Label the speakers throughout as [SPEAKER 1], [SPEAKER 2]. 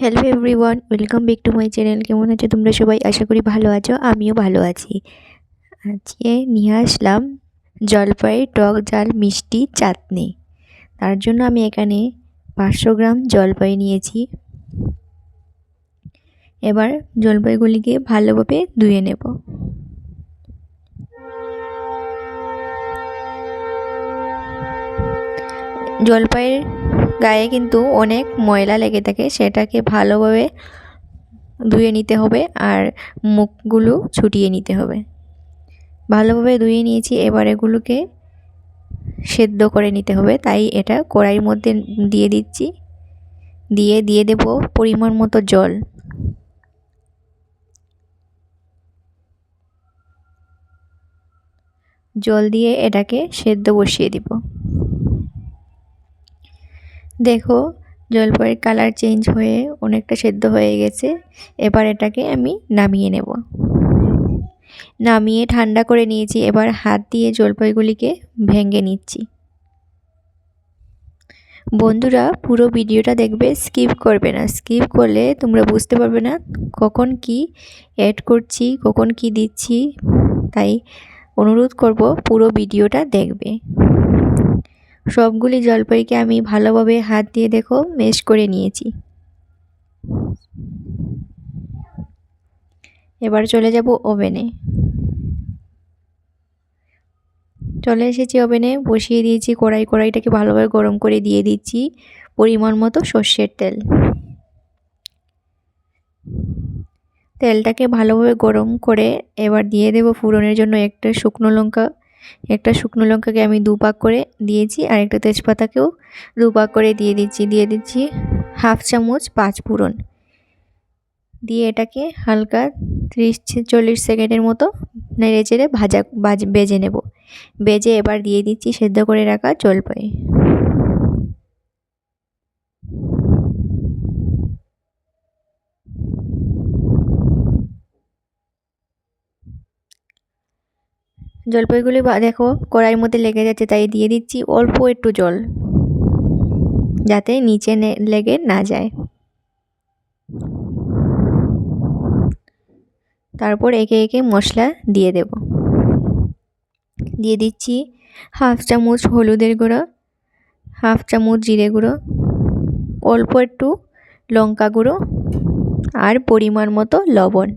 [SPEAKER 1] Hello everyone welcome back to my channel কেমন আছো তোমরা সবাই? আশা করি ভালো আছো, আমিও ভালো আছি। আজকে নিয়ে আসলাম জলপাই টক জাল মিষ্টি চাটনি। তার জন্য আমি এখানে পাঁচশো গ্রাম জলপাই নিয়েছি। এবার জলপাইগুলিকে ভালোভাবে ধুয়ে নেব। জলপাইয়ের গায়ে কিন্তু অনেক ময়লা লেগে থাকে, সেটাকে ভালোভাবে ধুয়ে নিতে হবে আর মুখগুলো ছুটিয়ে নিতে হবে। ভালোভাবে ধুয়ে নিয়েছি, এবার এগুলোকে সেদ্ধ করে নিতে হবে, তাই এটা কড়াইয়ের মধ্যে দিয়ে দিচ্ছি। দিয়ে দিয়ে দেব পরিমাণ মতো জল। জল দিয়ে এটাকে সেদ্ধ বসিয়ে দিব। দেখো জলপাইয়ের কালার চেঞ্জ হয়ে অনেকটা সেদ্ধ হয়ে গেছে। এবার এটাকে আমি নামিয়ে নেব। নামিয়ে ঠান্ডা করে নিয়েছি, এবার হাত দিয়ে জলপাইগুলিকে ভেঙে নিচ্ছি। বন্ধুরা, পুরো ভিডিওটা দেখবে স্কিপ করবে না। স্কিপ করলে তোমরা বুঝতে পারবে না কখন কি অ্যাড করছি, কখন কি দিচ্ছি। তাই অনুরোধ করব পুরো ভিডিওটা দেখবে। সবগুলি জলপাইকে আমি ভালোভাবে হাত দিয়ে দেখো মেশ করে নিয়েছি। এবার চলে যাব ওভেনে। চলে এসেছি ওভেনে, বসিয়ে দিয়েছি কড়াই। কড়াইটাকে ভালোভাবে গরম করে দিয়ে দিচ্ছি পরিমাণ মতো সর্ষের তেল। তেলটাকে ভালোভাবে গরম করে এবার দিয়ে দেব ফুরনের জন্য একটা শুকনো লঙ্কা একটা শুকনো লঙ্কাকে আমি দু পাক করে দিয়েছি আর একটা তেজপাতাকেও দু পাক করে দিয়ে দিচ্ছি দিয়ে দিচ্ছি হাফ চামচ পাঁচ ফোড়ন। দিয়ে এটাকে হালকা ত্রিশ চল্লিশ সেকেন্ডের মতো নেড়ে চেড়ে ভাজা, ভাজ বেজে নেব। বেজে এবার দিয়ে দিচ্ছি সেদ্ধ করে রাখা জলপাই। জলপাইগুলি দেখো, কড়াইয়ের মধ্যে লেগে যাচ্ছে, তাই দিয়ে দিচ্ছি অল্প একটু জল, যাতে নিচে লেগে না যায়। তারপর একে একে মশলা দিয়ে দেব। দিয়ে দিচ্ছি হাফ চামচ হলুদের গুঁড়ো, হাফ চামচ জিরে গুঁড়ো, অল্প একটু লঙ্কা গুঁড়ো আর পরিমাণ মতো লবণ।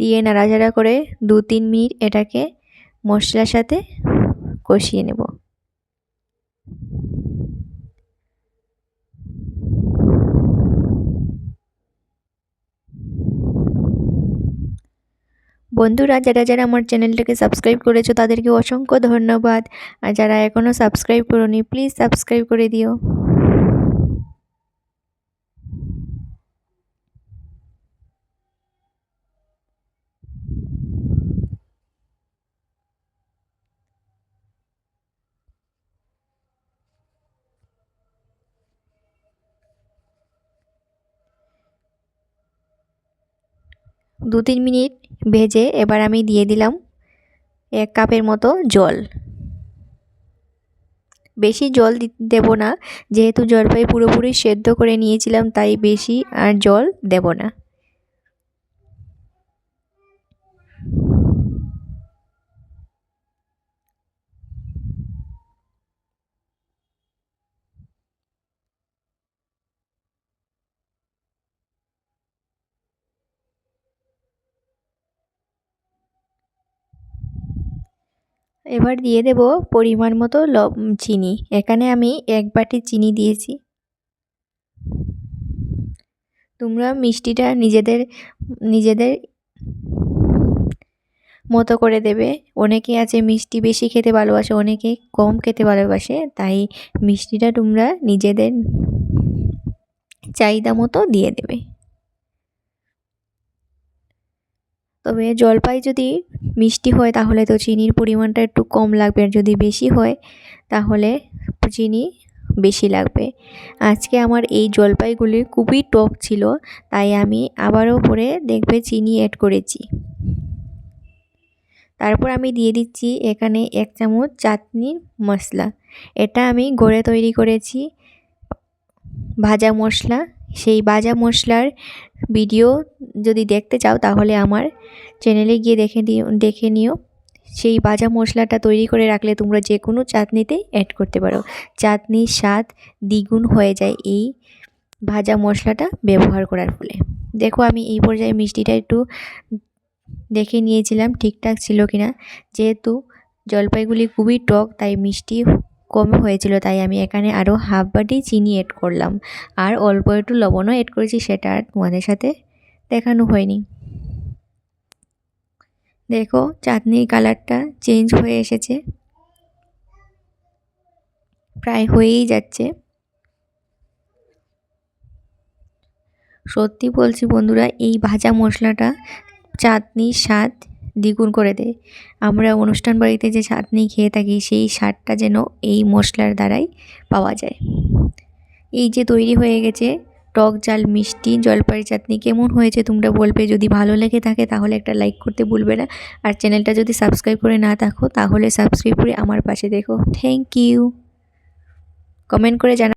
[SPEAKER 1] দিয়ে নাড়াচাড়া করে দু তিন মিনিট এটাকে মশলার সাথে কষিয়ে নেব। বন্ধুরা, যারা যারা আমার চ্যানেলটাকে সাবস্ক্রাইব করেছ, তাদেরকে অসংখ্য ধন্যবাদ। আর যারা এখনও সাবস্ক্রাইব করোনি, প্লিজ সাবস্ক্রাইব করে দিও। দু তিন মিনিট ভেজে এবার আমি দিয়ে দিলাম এক কাপের মতো জল। বেশি জল দেব না, যেহেতু জলপাই পুরোপুরি সেদ্ধ করে নিয়েছিলাম, তাই বেশি আর জল দেব না। এবার দিয়ে দেব পরিমাণ মতো চিনি। এখানে আমি এক বাটি চিনি দিয়েছি। তোমরা মিষ্টিটা নিজেদের নিজেদের মতো করে দেবে। অনেকে আছে মিষ্টি বেশি খেতে ভালোবাসে, অনেকে কম খেতে ভালোবাসে। তাই মিষ্টিটা তোমরা নিজেদের চাহিদা মতো দিয়ে দেবে। তবে জলপাই যদি মিষ্টি হয়, তাহলে তো চিনির পরিমাণটা একটু কম লাগবে। আর যদি বেশি হয়, তাহলে চিনি বেশি লাগবে। আজকে আমার এই জলপাইগুলি খুবই টক ছিল, তাই আমি আবারও পরে দেখবে চিনি অ্যাড করেছি। তারপর আমি দিয়ে দিচ্ছি এখানে এক চামচ চাটনির মশলা। এটা আমি ঘরে তৈরি করেছি ভাজা মশলা। সেই বাজা মশলার ভিডিও যদি দেখতে চাও তাহলে আমার চ্যানেলে গিয়ে দেখে দিও দেখে নিও। সেই বাজা মশলাটা তৈরি করে রাখলে তোমরা যে কোনো চাটনিতে অ্যাড করতে পারো। চাটনির স্বাদ দ্বিগুণ হয়ে যায় এই ভাজা মশলাটা ব্যবহার করার ফলে। দেখো আমি এই পর্যায়ে মিষ্টিটা একটু দেখে নিয়েছিলাম ঠিকঠাক ছিল কিনা। যেহেতু জলপাইগুলি খুবই টক, তাই মিষ্টি কম হয়েছিল, তাই আমি এখানে আরও হাফ বাটি চিনি এড করলাম। আর অল্প একটু লবণও এড করেছি, সেটা আর তোমাদের সাথে দেখানো হয়নি। দেখো, চাটনির কালারটা চেঞ্জ হয়ে এসেছে। প্রায় হয়েই যাচ্ছে। সত্যি বলছি বন্ধুরা, এই ভাজা মশলাটা চাটনির স্বাদ দ্বিগুণ করে দেয়। আমরা অনুষ্ঠান বাড়িতে যে চাটনি খেয়ে থাকি, সেই স্বাদটা যেন এই মশলার দ্বারাই পাওয়া যায়। এই যে তৈরি হয়ে গেছে টক জাল মিষ্টি জলপাই চাটনি, কেমন হয়েছে তোমরা বলবে? যদি ভালো লেগে থাকে তাহলে একটা লাইক করতে ভুলবে না। আর চ্যানেলটা যদি সাবস্ক্রাইব করে না থাকো, তাহলে সাবস্ক্রাইব করে আমার পাশে দেখো। থ্যাংক ইউ কমেন্ট করে জানা